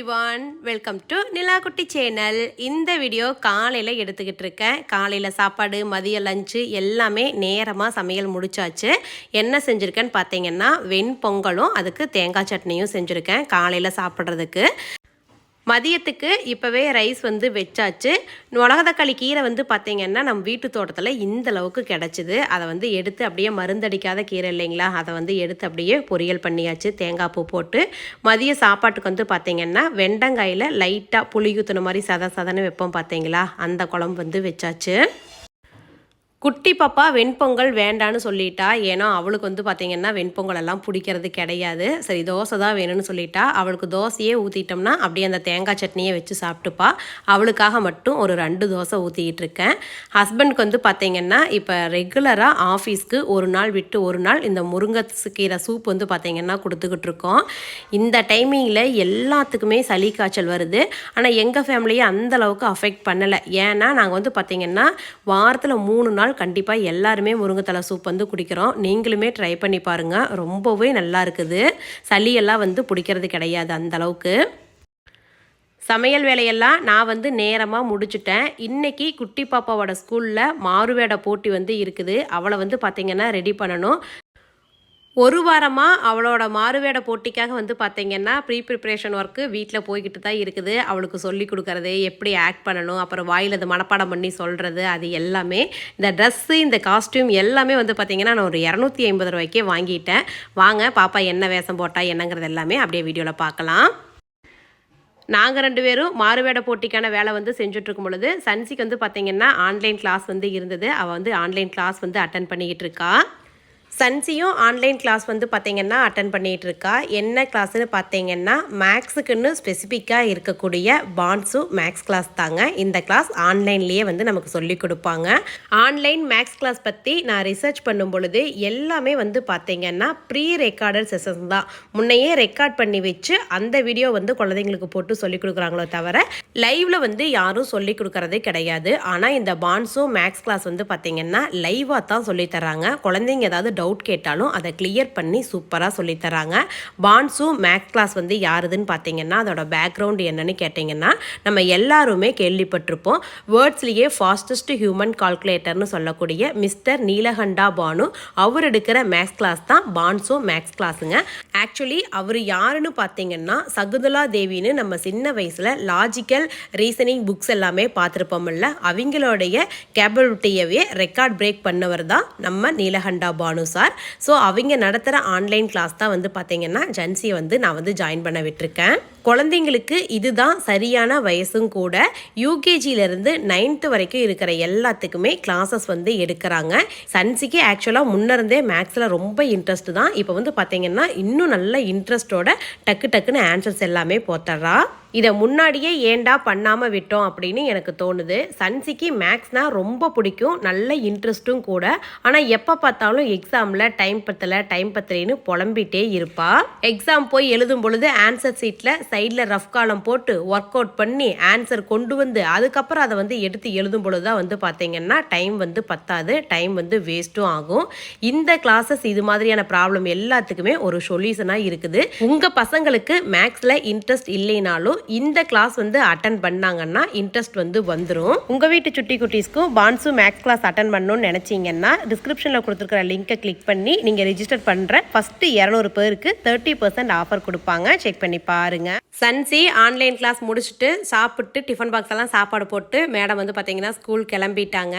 Everyone welcome to Nilakutti channel இந்த video காலையில் எடுத்துக்கிட்டு இருக்கேன். காலையில் சாப்பாடு மதிய லஞ்சு எல்லாமே நேரமாக சமையல் முடிச்சாச்சு. என்ன செஞ்சுருக்கேன்னு பார்த்தீங்கன்னா வெண்பொங்கலும் அதுக்கு தேங்காய் சட்னியும் செஞ்சுருக்கேன் காலையில் சாப்பிட்றதுக்கு. மதியத்துக்கு இப்போவே ரைஸ் வந்து வச்சாச்சு. உலகத்தக்காளி கீரை வந்து பார்த்தீங்கன்னா நம்ம வீட்டு தோட்டத்தில் இந்த அளவுக்கு கிடச்சிது. அதை வந்து எடுத்து அப்படியே மருந்தடிக்காத கீரை இல்லைங்களா? அதை வந்து எடுத்து அப்படியே பொரியல் பண்ணியாச்சு. தேங்காய் பூ போட்டு. மதிய சாப்பாட்டுக்கு வந்து பார்த்தீங்கன்னா வெண்டங்காயில் லைட்டாக புளி ஊற்றுன மாதிரி சத சதன்னு வைப்போம் பார்த்தீங்களா அந்த குழம்பு வந்து வச்சாச்சு. குட்டி பாப்பா வெண்பொங்கல் வேண்டான்னு சொல்லிட்டா. ஏன்னா அவளுக்கு வந்து பார்த்திங்கன்னா வெண்பொங்கல் எல்லாம் பிடிக்கிறது கிடையாது. சரி தோசை தான் வேணும்னு சொல்லிட்டா. அவளுக்கு தோசையே ஊற்றிட்டோம்னா அப்படியே அந்த தேங்காய் சட்னியை வச்சு சாப்பிட்டுப்பா. அவளுக்காக மட்டும் ஒரு ரெண்டு தோசை ஊற்றிக்கிட்டு இருக்கேன். ஹஸ்பண்ட்க்கு வந்து பார்த்திங்கன்னா இப்போ ரெகுலராக ஆஃபீஸ்க்கு ஒரு நாள் விட்டு ஒரு நாள் இந்த முருங்கைக்கீரை சூப் வந்து பார்த்திங்கன்னா கொடுத்துக்கிட்டு இருக்கோம். இந்த டைமிங்கில் எல்லாத்துக்குமே சளி காய்ச்சல் வருது. ஆனால் எங்கள் ஃபேமிலியை அந்தளவுக்கு அஃபெக்ட் பண்ணலை. ஏன்னா நாங்கள் வந்து பார்த்திங்கன்னா வாரத்தில் மூணு நாள் கண்டிப்பாக எல்லாருமே முருங்கைத்தலை சூப் வந்து குடிக்கிறோம். நீங்களுமே ட்ரை பண்ணி பாருங்கள் ரொம்பவே நல்லா இருக்குது. சளியெல்லாம் வந்து பிடிக்கிறது கிடையாது அந்தளவுக்கு சமையல் வேலையெல்லாம் நான் வந்து நேரமாக முடிச்சுட்டேன். இன்றைக்கி குட்டி பாப்பாவோட ஸ்கூலில் மாறுவேட போட்டி வந்து இருக்குது. அவளை வந்து பார்த்திங்கன்னா ரெடி பண்ணணும். ஒரு வாரமாக அவளோட மாறுவேட போட்டிக்காக வந்து பார்த்தீங்கன்னா ப்ரீ ப்ரிப்ரேஷன் ஒர்க்கு வீட்டில் போய்கிட்டு தான் இருக்குது. அவளுக்கு சொல்லி கொடுக்கறது எப்படி ஆக்ட் பண்ணணும் அப்புறம் வாயில் அது மனப்பாடம் பண்ணி சொல்கிறது அது எல்லாமே இந்த ட்ரெஸ்ஸு இந்த காஸ்டியூம் எல்லாமே வந்து பார்த்திங்கன்னா நான் ஒரு இரநூத்தி ஐம்பது ரூபாய்க்கே வாங்கிட்டேன். வாங்க பாப்பா என்ன வேஷம் போட்டால் என்னங்கிறது எல்லாமே அப்படியே வீடியோவில் பார்க்கலாம் நாங்கள் ரெண்டு பேரும் மாறுவேட போட்டிக்கான வேலை வந்து செஞ்சுட்ருக்கும் பொழுது சன்சிக்கு வந்து பார்த்திங்கன்னா ஆன்லைன் கிளாஸ் வந்து இருந்தது. அவள் வந்து ஆன்லைன் கிளாஸ் வந்து அட்டன் பண்ணிக்கிட்டு இருக்கா. சன்சியும் ஆன்லைன் கிளாஸ் வந்து பார்த்திங்கன்னா அட்டன் பண்ணிகிட்டு இருக்கா என்ன கிளாஸ்னு பார்த்தீங்கன்னா மேக்ஸுக்குன்னு ஸ்பெசிஃபிக்காக இருக்கக்கூடிய பான்ஸும் மேக்ஸ் கிளாஸ் தாங்க. இந்த கிளாஸ் ஆன்லைன்லேயே வந்து நமக்கு சொல்லி கொடுப்பாங்க. ஆன்லைன் மேக்ஸ் கிளாஸ் பற்றி நான் ரிசர்ச் பண்ணும் பொழுது எல்லாமே வந்து பார்த்தீங்கன்னா ப்ரீ ரெக்கார்டட் செஷன்ஸ் தான். முன்னையே ரெக்கார்ட் பண்ணி வச்சு அந்த வீடியோ வந்து குழந்தைங்களுக்கு போட்டு சொல்லி கொடுக்குறாங்களோ தவிர லைவில் வந்து யாரும் சொல்லி கொடுக்கறதே கிடையாது. ஆனால் இந்த பான்ஸும் மேக்ஸ் கிளாஸ் வந்து பார்த்தீங்கன்னா லைவாக தான் சொல்லித் தராங்க. குழந்தைங்க ஏதாவது டவுட் கேட்டாலும் அதை கிளியர் பண்ணி சூப்பராக சொல்லித் தராங்க. பான்ஸும் மேக்ஸ் கிளாஸ் வந்து யாருதுன்னு பார்த்தீங்கன்னா அதோட பேக்ரவுண்ட் என்னன்னு கேட்டிங்கன்னா நம்ம எல்லாருமே கேள்விப்பட்டிருப்போம். வேர்ட்ஸ்லேயே ஃபாஸ்டஸ்ட் ஹியூமன் கால்குலேட்டர்னு சொல்லக்கூடிய மிஸ்டர் நீலகண்டா பானு அவர் எடுக்கிற மேக்ஸ் கிளாஸ் தான் பான்ஸும் மேக்ஸ் கிளாஸுங்க ஆக்சுவலி அவர் யாருன்னு பார்த்தீங்கன்னா சகுந்தலா தேவின்னு நம்ம சின்ன வயசில் லாஜிக்கல் ரீசனிங் புக்ஸ் எல்லாமே பார்த்துருப்போம்ல அவங்களுடைய கேப்பபிலிட்டியவே ரெக்கார்ட் பிரேக் பண்ணவர் தான் நம்ம நீலகண்டா பானு சார். ஸோ அவங்க நடத்துகிற ஆன்லைன் கிளாஸ் தான் வந்து பார்த்தீங்கன்னா ஜென்சியை வந்து நான் வந்து ஜாயின் பண்ண விட்டுருக்கேன். குழந்தைங்களுக்கு இதுதான் சரியான வயசும் கூட. யூகேஜியிலேருந்து நைன்த்து வரைக்கும் இருக்கிற எல்லாத்துக்குமே கிளாஸஸ் வந்து எடுக்கிறாங்க. சன்சிக்கு ஆக்சுவலாக முன்னிருந்தே மேக்ஸில் ரொம்ப இன்ட்ரெஸ்ட் தான். இப்போ வந்து பார்த்தீங்கன்னா இன்னும் நல்ல இன்ட்ரெஸ்ட்டோட டக்கு டக்குன்னு ஆன்சர்ஸ் எல்லாமே போத்துட்றா இதை முன்னாடியே ஏண்டா பண்ணாமல் விட்டோம் அப்படின்னு எனக்கு தோணுது. சன்சிக்கு மேக்ஸ்னால் ரொம்ப பிடிக்கும். நல்ல இன்ட்ரெஸ்ட்டும் கூட. ஆனால் எப்போ பார்த்தாலும் எக்ஸாமில் டைம் பத்தலை டைம் பத்தலைன்னு புலம்பிட்டே இருப்பாள் எக்ஸாம் போய் எழுதும் பொழுது ஆன்சர் சீட்டில் சைடில் ரஃப் காலம் போட்டு ஒர்க் அவுட் பண்ணி ஆன்சர் கொண்டு வந்து அதுக்கப்புறம் அதை வந்து எடுத்து எழுதும் பொழுது தான் வந்து பார்த்தீங்கன்னா டைம் வந்து பத்தாது டைம் வந்து வேஸ்ட்டும் ஆகும். இந்த கிளாஸஸ் இது மாதிரியான ப்ராப்ளம் எல்லாத்துக்குமே ஒரு சொல்யூஷனாக இருக்குது. உங்கள் பசங்களுக்கு மேக்ஸில் இன்ட்ரெஸ்ட் இல்லைனாலும் இந்த கிளாஸ் வந்து அட்டன் பண்ணாங்கன்னா இன்ட்ரெஸ்ட் வந்து வந்துடும் உங்கள் வீட்டு சுட்டி குட்டீஸ்க்கும் பான்ஸு மேக்ஸ் கிளாஸ் அட்டன் பண்ணணும்னு நினச்சிங்கன்னா டிஸ்கிரிப்ஷனில் கொடுத்துருக்கிற லிங்கை கிளிக் பண்ணி நீங்கள் ரிஜிஸ்டர் பண்ணுற ஃபஸ்ட்டு இரநூறு பேருக்கு தேர்ட்டி பர்சன்ட் ஆஃபர் கொடுப்பாங்க. செக் பண்ணி பாருங்கள் சன்சி ஆன்லைன் கிளாஸ் முடிச்சுட்டு சாப்பிட்டு டிஃபன் பாக்ஸ் எல்லாம் சாப்பாடு போட்டு மேடம் வந்து பார்த்தீங்கன்னா ஸ்கூல் கிளம்பிட்டாங்க.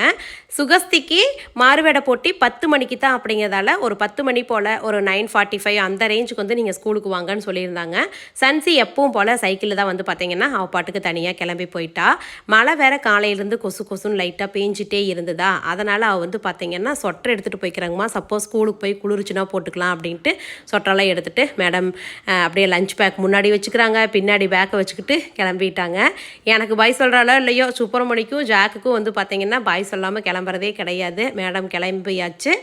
சுகஸ்திக்கு மாறுவேடை போட்டி பத்து மணிக்கு தான் அப்படிங்கிறதால ஒரு பத்து மணி போல் ஒரு நைன் ஃபார்ட்டி ஃபைவ் அந்த ரேஞ்சுக்கு வந்து நீங்கள் ஸ்கூலுக்கு வாங்கன்னு சொல்லியிருந்தாங்க. சன்சி எப்பவும் போல் சைக்கிளில் தான் வந்து பார்த்தீங்கன்னா அவள் பாட்டுக்கு தனியாக கிளம்பி போயிட்டா. மழை வேற காலையிலேருந்து கொசு கொசுன்னு லைட்டாக பேஞ்சிட்டே இருந்ததா. அதனால் அவள் வந்து பார்த்தீங்கன்னா சொட்டர் எடுத்துகிட்டு போய்க்கிறாங்கம்மா. சப்போஸ் ஸ்கூலுக்கு போய் குளிர்ச்சினா போட்டுக்கலாம் அப்படின்ட்டு சொட்டரெல்லாம் எடுத்துகிட்டு மேடம் அப்படியே லஞ்ச் பேக் முன்னாடி வச்சுக்கிறாங்க. பின்னாடி பேக்கை வச்சுக்கிட்டு கிளம்பிட்டாங்க. எனக்கு பாய் சொல்கிறாலோ இல்லையோ சுப்பிரமணிக்கும் ஜாக்குக்கும் வந்து பார்த்தீங்கன்னா பாய் சொல்லாமல் கிளம்புறதே கிடையாது. மேடம் கிளம்பியாச்சு.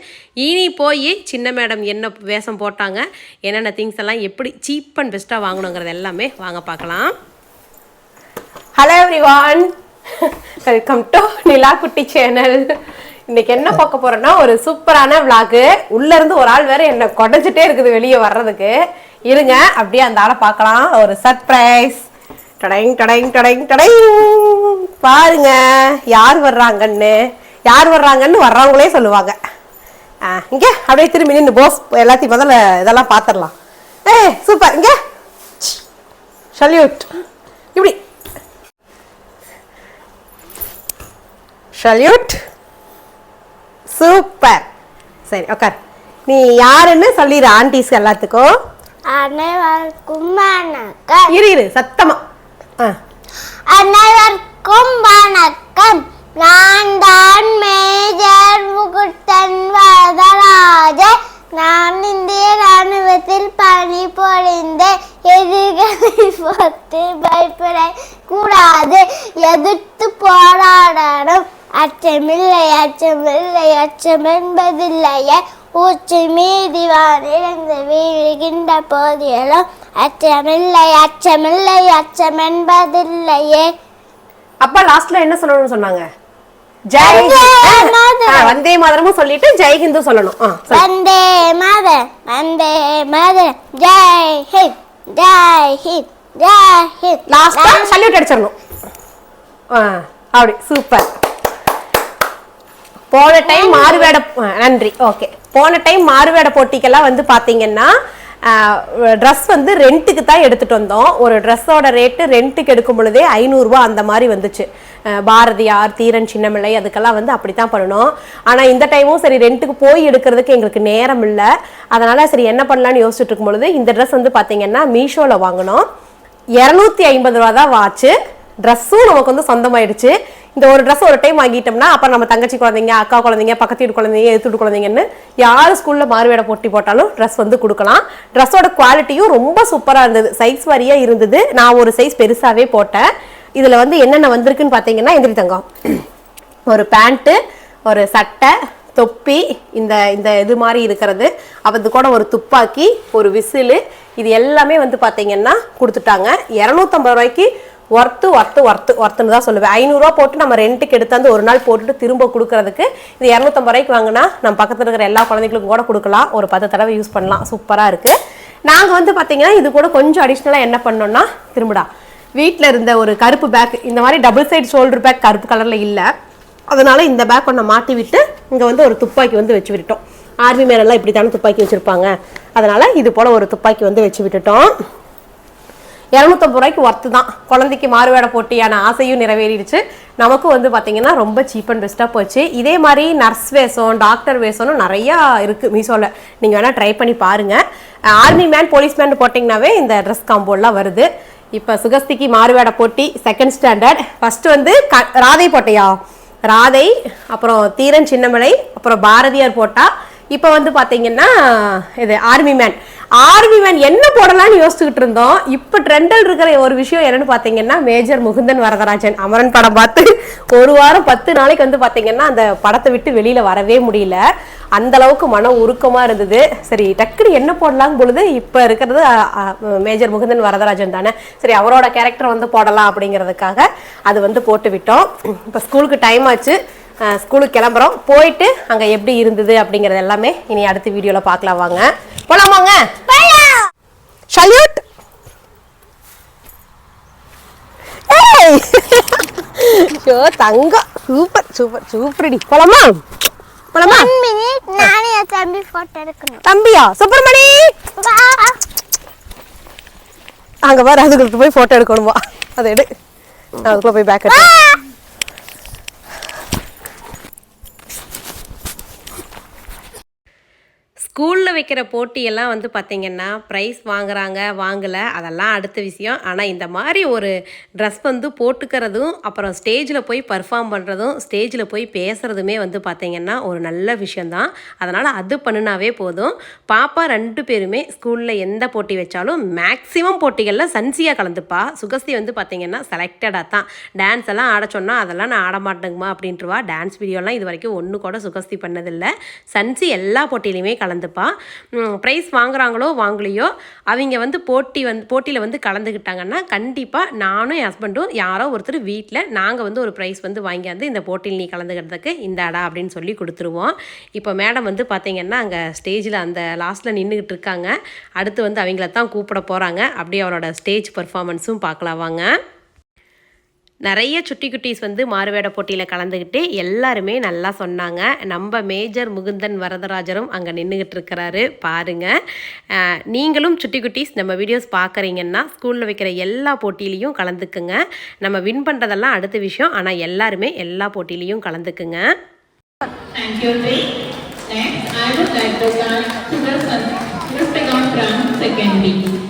இனி போய் சின்ன மேடம் என்ன வேஷம் போட்டாங்க என்னென்ன திங்ஸ் எல்லாம் எப்படி சீப் அண்ட் பெஸ்ட்டாக வாங்கணுங்கிறது எல்லாமே வாங்க பார்க்கலாம் hello everyone welcome to Nila Kutti channel இன்னைக்கு என்ன பார்க்க போறோம்னா ஒரு சூப்பரான விளாகு உள்ள இருந்து ஒரு ஆள் வேற என்ன கொடைஞ்சிட்டே இருக்குது வெளியே வர்றதுக்கு. இருங்க அப்படியே அந்த ஆளை பார்க்கலாம். ஒரு சர்ப்ரைஸ் டடைங் டடைங் டடைங் டடைங். பாருங்க யார் வர்றாங்கன்னு. யார் வர்றாங்கன்னு வர்றவங்களே சொல்லுவாங்க. ஆ இங்கே அப்படியே திரும்பி நின்று போஸ் எல்லாத்தையும் முதல்ல இதெல்லாம் பார்த்துடலாம் ஏ சூப்பர் இங்கே. சல்யூட் இப்படி. சல்யூட் சூப்பர் சரி உட்கார் நீ யாருன்னு சொல்லிடு ஆண்டிஸ் எல்லாத்துக்கும். அனைவருக்கும் வணக்கம். இரு இரு சத்தமா. அனைவருக்கும் வணக்கம். நான் தான் மேஜர் முகுட்டன் வரதராஜன். நான் இந்திய ராணுவத்தில் பணிபுரிந்தேன். எதிர்களை பார்த்து பயப்பட கூடாது. எதிர்த்து போராடணும். அச்சமில்லை அச்சமில்லை அச்சம் என்பதில்லையே. ஊச்சி மீதி வானிழந்து வீழ்கின்ற போதிலும் அச்சமில்லை அச்சமில்லை அச்சம் என்பதில்லையே அப்பா லாஸ்ட்ல என்ன சொல்லணும்னு சொன்னாங்க? ஜெய் வந்தே மாதரமும் சொல்லிட்டு ஜெய் ஹிந்து சொல்லணும். வந்தே மதர் வந்தே மதர் ஜெய் ஹிந்த் ஜெய் ஹிந்த் ஜெய் ஹிந்த். லாஸ்டா சல்யூட் அடிச்சிடணும். ஆ, அப்படி. சூப்பர் போன டைம் மாறுவேட நன்றி. ஓகே போன டைம் மாறுவேட போட்டிக்கெல்லாம் வந்து பாத்தீங்கன்னா ட்ரெஸ் வந்து ரெண்ட்டுக்கு தான் எடுத்துட்டு வந்தோம். ஒரு ட்ரெஸ்ஸோட ரேட்டு ரெண்ட்டுக்கு எடுக்கும் பொழுதே ஐநூறுரூவா அந்த மாதிரி வந்துச்சு. பாரதியார் தீரன் சின்னமில்லை அதுக்கெல்லாம் வந்து அப்படி தான் பண்ணணும். ஆனால் இந்த டைமும் சரி ரெண்ட்டுக்கு போய் எடுக்கிறதுக்கு எங்களுக்கு நேரம் இல்லை. அதனால சரி என்ன பண்ணலாம்னு யோசிச்சுட்டு இருக்கும் பொழுது இந்த ட்ரெஸ் வந்து பார்த்தீங்கன்னா மீஷோவில் வாங்கினோம். இரநூத்தி ஐம்பது ரூபா தான் வாட்சு ட்ரெஸ்ஸும் நமக்கு வந்து சொந்தமாயிடுச்சு. இந்த ஒரு ட்ரெஸ் ஒரு டைம் வாங்கிட்டோம்னா அப்புறம் நம்ம தங்கச்சி குழந்தைங்க அக்கா குழந்தைங்க பக்கத்து வீட்டு குழந்தைங்க எதிர்த்து குழந்தைங்கன்னு யார் ஸ்கூலில் மாறுவேட போட்டி போட்டாலும் ட்ரெஸ் வந்து கொடுக்கலாம். ட்ரெஸ்ஸோட குவாலிட்டியும் ரொம்ப சூப்பராக இருந்தது. சைஸ் வாரியாக இருந்தது. நான் ஒரு சைஸ் பெருசாகவே போட்டேன். இதில் வந்து என்னென்ன வந்திருக்குன்னு பார்த்தீங்கன்னா எந்திரி தங்கம். ஒரு பேண்ட்டு ஒரு சட்டை தொப்பி இந்த இந்த இது மாதிரி இருக்கிறது. அது கூட ஒரு துப்பாக்கி ஒரு விசிலு இது எல்லாமே வந்து பார்த்தீங்கன்னா கொடுத்துட்டாங்க. இரநூத்தம்பது ரூபாய்க்கு ஒர்த்து ஒர்த்து ஒர்த்து ஒர்த்துன்னு தான் சொல்லுவேன். ஐநூறுரூவா போட்டு நம்ம ரெண்ட்டுக்கு எடுத்தாந்து ஒரு நாள் போட்டுட்டு திரும்ப கொடுக்கறதுக்கு இது இரநூத்தம்பது ரூபாய்க்கு வாங்கினா நம்ம பக்கத்தில் இருக்கிற எல்லா குழந்தைகளுக்கும் கூட கொடுக்கலாம். ஒரு பத்து தடவை யூஸ் பண்ணலாம். சூப்பராக இருக்குது நாங்கள் வந்து பார்த்தீங்கன்னா இது கூட கொஞ்சம் அடிஷ்னலாக என்ன பண்ணோம்னா திரும்படா. வீட்டில் இருந்த ஒரு கருப்பு பேக் இந்த மாதிரி டபுள் சைடு ஷோல்டர் பேக் கருப்பு கலரில் இல்லை. அதனால இந்த பேக் ஒன்று மாட்டி விட்டு இங்கே வந்து ஒரு துப்பாக்கி வந்து வச்சு விட்டுட்டோம். ஆர்மி மேலெல்லாம் இப்படி தானே துப்பாக்கி வச்சுருப்பாங்க. அதனால் இது போல் ஒரு துப்பாக்கி வந்து வச்சு விட்டுட்டோம். இரநூத்தம்பது ரூபாய்க்கு ஒர்த்து தான். குழந்தைக்கு மாறுவேட போட்டியான ஆசையும் நிறைவேறிடுச்சு. நமக்கும் வந்து பார்த்தீங்கன்னா ரொம்ப சீப் அண்ட் பெஸ்ட்டாக போச்சு. இதே மாதிரி நர்ஸ் வேஷம் டாக்டர் வேஷம்னு நிறையா இருக்குது மீஷோவில் நீங்கள் வேணால் ட்ரை பண்ணி பாருங்கள் ஆர்மி மேன் போலீஸ் மேன் போட்டிங்கனாவே இந்த ட்ரெஸ் காம்போலாம் வருது. இப்போ சுகஸ்திக்கு மாறுவேட போட்டி செகண்ட் ஸ்டாண்டர்ட் ஃபஸ்ட்டு வந்து க ராதை போட்டையா? ராதை அப்புறம் தீரன் சின்னமலை அப்புறம் பாரதியார் போட்டா. இப்போ வந்து பார்த்தீங்கன்னா இது ஆர்மி மேன் ஆர்மி வேன் என்ன போடலாம்னு யோசிச்சுக்கிட்டு இருந்தோம். இப்போ ட்ரெண்டல் இருக்கிற ஒரு விஷயம் என்னன்னு பார்த்தீங்கன்னா மேஜர் முகுந்தன் வரதராஜன் அமரன் படம் பார்த்து ஒரு வாரம் பத்து நாளைக்கு வந்து பார்த்தீங்கன்னா அந்த படத்தை விட்டு வெளியில் வரவே முடியல. அந்த அளவுக்கு மன உருக்கமாக இருந்தது. சரி டக்குனு என்ன போடலாம் பொழுது இப்போ இருக்கிறது மேஜர் முகுந்தன் வரதராஜன் தானே. சரி அவரோட கேரக்டர் வந்து போடலாம் அப்படிங்கிறதுக்காக அது வந்து போட்டு விட்டோம் இப்போ ஸ்கூலுக்கு டைம் ஆச்சு. ஸ்கூலுக்கு கிளம்புறோம். போயிட்டு அங்கே எப்படி இருந்தது அப்படிங்கிறது எல்லாமே இனி அடுத்த வீடியோவில் பார்க்கலாம் வாங்க. போலாமாங்க சல்யூட் ஐயோ தங்கம். சூப்பர் சூப்பர் சூப்பர்டி. போலாமா? போலாமா? நானே தம்பி போட்டோ எடுக்கணும். தம்பியா? சுப்பிரமணி. அங்க பாரு அதுக்கு போய் போட்டோ எடுக்கணுமா அதை எடு. நான் அதுக்குள்ள போய் பேக் எடுத்து ஸ்கூலில் வைக்கிற போட்டியெல்லாம் வந்து பார்த்திங்கன்னா ப்ரைஸ் வாங்குறாங்க வாங்கலை. அதெல்லாம் அடுத்த விஷயம். ஆனால் இந்த மாதிரி ஒரு ட்ரெஸ் வந்து போட்டுக்கிறதும் அப்புறம் ஸ்டேஜில் போய் பர்ஃபார்ம் பண்ணுறதும் ஸ்டேஜில் போய் பேசுகிறதுமே வந்து பார்த்திங்கன்னா ஒரு நல்ல விஷயந்தான் அதனால் அது பண்ணுனாவே போதும். பாப்பா ரெண்டு பேருமே ஸ்கூலில் எந்த போட்டி வச்சாலும் மேக்ஸிமம் போட்டிகளில் சன்சியாக கலந்துப்பா. சுகஸ்தி வந்து பார்த்திங்கன்னா செலக்டடாக தான். டான்ஸ் எல்லாம் ஆட சொன்னால் அதெல்லாம் நான் ஆட மாட்டேங்கம்மா அப்படின்ட்டுருவா டான்ஸ் வீடியோலாம் இது வரைக்கும் ஒன்று கூட சுகஸ்தி பண்ணதில்லை. சன்சி எல்லா போட்டியிலையுமே கலந்துப்பா. ப்ரைஸ் வாங்குறாங்களோ வாங்கலையோ அவங்க வந்து போட்டி வந்து போட்டியில் வந்து கலந்துக்கிட்டாங்கன்னா கண்டிப்பாக நானும் என் ஹஸ்பண்டும் யாரோ ஒருத்தர் வீட்டில் நாங்கள் வந்து ஒரு ப்ரைஸ் வந்து வாங்கியாந்து இந்த போட்டியில் நீ கலந்துக்கிறதுக்கு இந்தாடா அப்படின்னு சொல்லி கொடுத்துருவோம். இப்போ மேடம் வந்து பார்த்தீங்கன்னா அங்கே ஸ்டேஜில் அந்த லாஸ்ட்டில் நின்றுக்கிட்டு இருக்காங்க. அடுத்து வந்து அவங்கள தான் கூப்பிட போகிறாங்க அப்படியே அவரோட ஸ்டேஜ் பர்ஃபார்மன்ஸும் பார்க்கலாம் வாங்க நிறைய சுட்டி குட்டீஸ் வந்து மாறுவேட போட்டியில் கலந்துக்கிட்டு எல்லாருமே நல்லா சொன்னாங்க. நம்ம மேஜர் முகுந்தன் வரதராஜரும் அங்கே நின்றுக்கிட்டு இருக்கிறாரு. பாருங்கள் நீங்களும் சுட்டி குட்டீஸ் நம்ம வீடியோஸ் பார்க்குறீங்கன்னா ஸ்கூலில் வைக்கிற எல்லா போட்டியிலையும் கலந்துக்குங்க. நம்ம வின் பண்ணுறதெல்லாம் அடுத்த விஷயம். ஆனால் எல்லாருமே எல்லா போட்டியிலையும் கலந்துக்குங்க. Next, I would like to thank Sudarshan Kristigan from second B.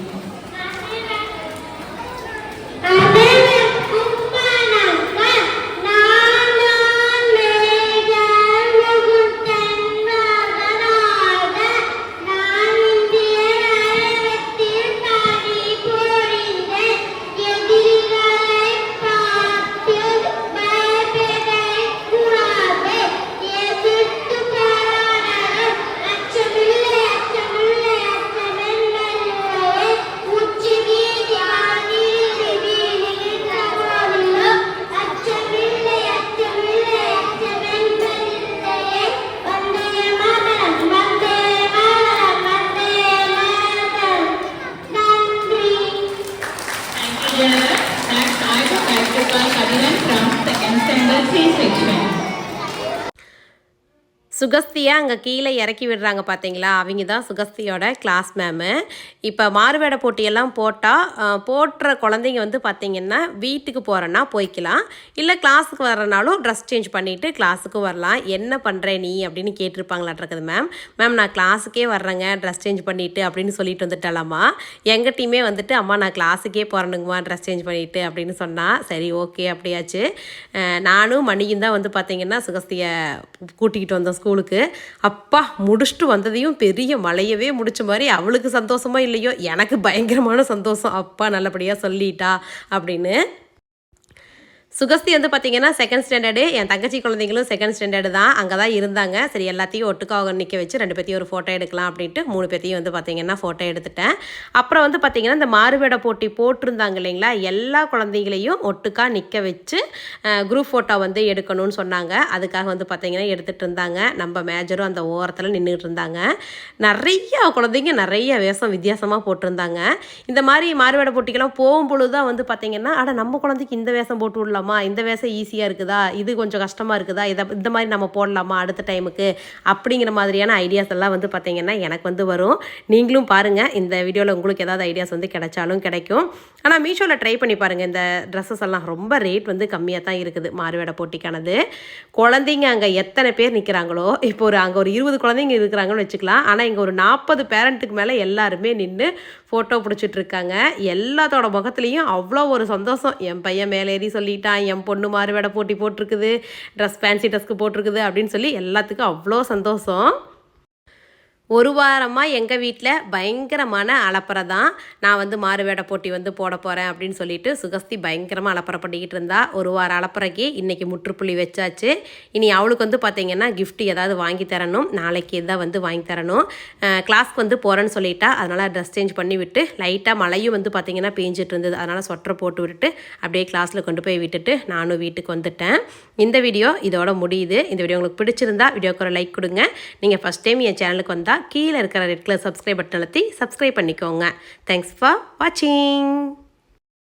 சுகஸ்தியை அங்கே கீழே இறக்கி விடுறாங்க பார்த்தீங்களா அவங்க தான் சுகஸ்தியோட கிளாஸ் மேமு இப்போ மாறுவேட போட்டியெல்லாம் போட்டால் போட்டுற குழந்தைங்க வந்து பார்த்தீங்கன்னா வீட்டுக்கு போகிறேன்னா போய்க்கலாம். இல்லை கிளாஸுக்கு வரனாலும் ட்ரெஸ் சேஞ்ச் பண்ணிவிட்டு கிளாஸுக்கு வரலாம். என்ன பண்ணுற நீ? அப்படின்னு கேட்டிருப்பாங்களாட்ருக்குது மேம் மேம் நான் கிளாஸுக்கே வர்றேங்க. ட்ரெஸ் சேஞ்ச் பண்ணிவிட்டு அப்படின்னு சொல்லிட்டு வந்துட்டாலாமா எங்கள் டீமே வந்துட்டு அம்மா நான் கிளாஸுக்கே போகிறேனுங்கம்மா ட்ரெஸ் சேஞ்ச் பண்ணிவிட்டு அப்படின்னு சொன்னால் சரி ஓகே அப்படியாச்சு. நானும் மணியும் தான் வந்து பார்த்தீங்கன்னா சுகஸ்தியை கூட்டிக்கிட்டு வந்தோம் ஸ்கூல் ஸ்கூலுக்கு. அப்பா முடிச்சுட்டு வந்ததையும் பெரிய மலையவே முடிச்ச மாதிரி அவளுக்கு சந்தோஷமா இல்லையோ? எனக்கு பயங்கரமான சந்தோஷம். அப்பா நல்லபடியாக சொல்லிட்டா அப்படின்னு சுகஸ்தி வந்து பார்த்தீங்கன்னா செகண்ட் ஸ்டாண்டர்டு என் தங்கச்சி குழந்தைங்களும் செகண்ட் ஸ்டாண்டர்டு தான். அங்கே தான் இருந்தாங்க. சரி எல்லாத்தையும் ஒட்டுக்காக நிற்க வச்சு ரெண்டு பேத்தையும் ஒரு ஃபோட்டோ எடுக்கலாம் அப்படின்ட்டு மூணு பேத்தையும் வந்து பார்த்தீங்கன்னா ஃபோட்டோ எடுத்துட்டேன். அப்புறம் வந்து பார்த்தீங்கன்னா இந்த மாறுவேட போட்டி போட்டிருந்தாங்க இல்லைங்களா? எல்லா குழந்தைங்களையும் ஒட்டுக்கா நிற்க வச்சு குரூப் ஃபோட்டோ வந்து எடுக்கணும்னு சொன்னாங்க. அதுக்காக வந்து பார்த்தீங்கன்னா எடுத்துகிட்டு இருந்தாங்க. நம்ம மேஜரும் அந்த ஓரத்தில் நின்றுட்டு இருந்தாங்க. நிறைய குழந்தைங்க நிறைய வேஷம் வித்தியாசமாக போட்டிருந்தாங்க. இந்த மாதிரி மாறுவேட போட்டிக்கெல்லாம் போகும்பொழுது தான் வந்து பார்த்தீங்கன்னா ஆனால் நம்ம குழந்தைக்கு இந்த வேஷம் போட்டு விடலாமா? இந்த வேஷம் ஈஸியாக இருக்குதா? இது கொஞ்சம் கஷ்டமாக இருக்குதா? இதை இந்த மாதிரி நம்ம போடலாமா அடுத்த டைமுக்கு? அப்படிங்கிற மாதிரியான ஐடியாஸ் எல்லாம் வந்து பார்த்திங்கன்னா எனக்கு வந்து வரும். நீங்களும் பாருங்கள் இந்த வீடியோவில் உங்களுக்கு ஏதாவது ஐடியாஸ் வந்து கிடைச்சாலும் கிடைக்கும். ஆனால் மீஷோவில் ட்ரை பண்ணி பாருங்கள் இந்த ட்ரெஸ்ஸஸ் எல்லாம் ரொம்ப ரேட் வந்து கம்மியாக தான் இருக்குது. மாறுவேட போட்டிக்கானது. குழந்தைங்க அங்கே எத்தனை பேர் நிற்கிறாங்களோ இப்போ ஒரு அங்கே ஒரு இருபது குழந்தைங்க இருக்கிறாங்கன்னு வச்சுக்கலாம். ஆனால் இங்கே ஒரு நாற்பது பேரண்ட்டுக்கு மேலே எல்லாருமே நின்று ஃபோட்டோ பிடிச்சிட்டு இருக்காங்க எல்லாத்தோட முகத்துலேயும் அவ்வளோ ஒரு சந்தோஷம். என் பையன் மேலேறி சொல்லிட்டான் என் பொண்ணு மாறுவேட போட்டி போட்டிருக்குது ட்ரெஸ் ஃபேன்சி ட்ரெஸ்க்கு போட்டிருக்குது அப்படின்னு சொல்லி எல்லாத்துக்கும் அவ்வளோ சந்தோஷம். ஒரு வாரமாக எங்கள் வீட்டில் பயங்கரமான அலப்பறை தான் நான் வந்து மாறுவேட போட்டி வந்து போட போகிறேன் அப்படின்னு சொல்லிட்டு சுகஸ்தி பயங்கரமாக அலப்பறை பண்ணிக்கிட்டு இருந்தா. ஒரு வாரம் அலப்பறைக்கு இன்றைக்கி முற்றுப்புள்ளி வச்சாச்சு. இனி அவளுக்கு வந்து பார்த்தீங்கன்னா கிஃப்ட் ஏதாவது வாங்கி தரணும். நாளைக்கு தான் வந்து வாங்கி தரணும். கிளாஸ்க்கு வந்து போகிறேன்னு சொல்லிட்டா. அதனால் ட்ரெஸ் சேஞ்ச் பண்ணி விட்டு லைட்டாக மழையும் வந்து பார்த்தீங்கன்னா பேஞ்சிட்டு இருந்தது. அதனால் ஸ்வெட்டர் போட்டு விட்டுட்டு அப்படியே கிளாஸில் கொண்டு போய் விட்டுட்டு நானும் வீட்டுக்கு வந்துட்டேன். இந்த வீடியோ இதோட முடியுது. இந்த வீடியோ உங்களுக்கு பிடிச்சிருந்தா வீடியோக்கு ஒரு லைக் கொடுங்க. நீங்கள் ஃபஸ்ட் டைம் என் சேனலுக்கு வந்தால் கீழே இருக்கிற ரெட் கலர் சப்ஸ்கிரைப் பட்டன் அழுத்தி சப்ஸ்கிரைப் பண்ணிக்கோங்க. தேங்க்ஸ் ஃபார் வாட்சிங்